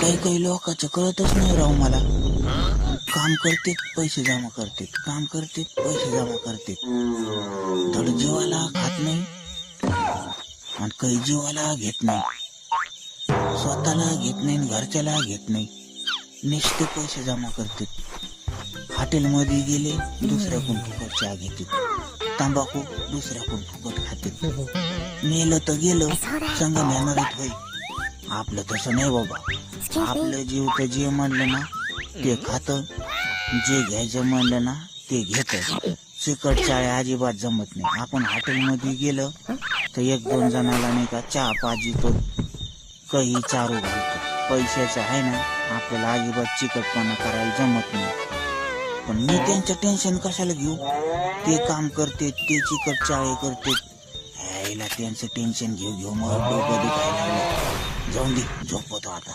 काही काही लोकांचं कळतच नाही राव मला. काम करते पैसे जमा करते काम करते पैसे जमा करते धड जीवाला खात नाही आणि काही जीवाला घेत नाही. स्वतःला घेत नाही घरच्याला घेत नाही. नुसते पैसे जमा करते हॉटेलमध्ये गेले दुसऱ्याकडून फुकट चहा घेते तंबाखू दुसऱ्याकडून फुकट खाते मेलं तर गेलं संग नेणार होय आपलं तसं नाही बाबा. आपलं जीव तर जे म्हणलं ना ते खात. जे घ्यायचं म्हणलं ना ते घेत. चिकट चाळे अजिबात जमत नाही. आपण हॉटेलमध्ये गेलं तर एक दोन जणाला नाही का चहा पाजितो काही चारू घालतो. पैशाचं आहे ना आपल्याला अजिबात चिकटपणा करायला जमत नाही. पण मी त्यांचं टेन्शन कशाला घेऊ? ते काम करते ते चिकट चाळे करते. ह्याला त्यांचं टेन्शन घेऊ घेऊ मला डोकं दुखायला लागलं. చెప్తోంది జొప్పు తాత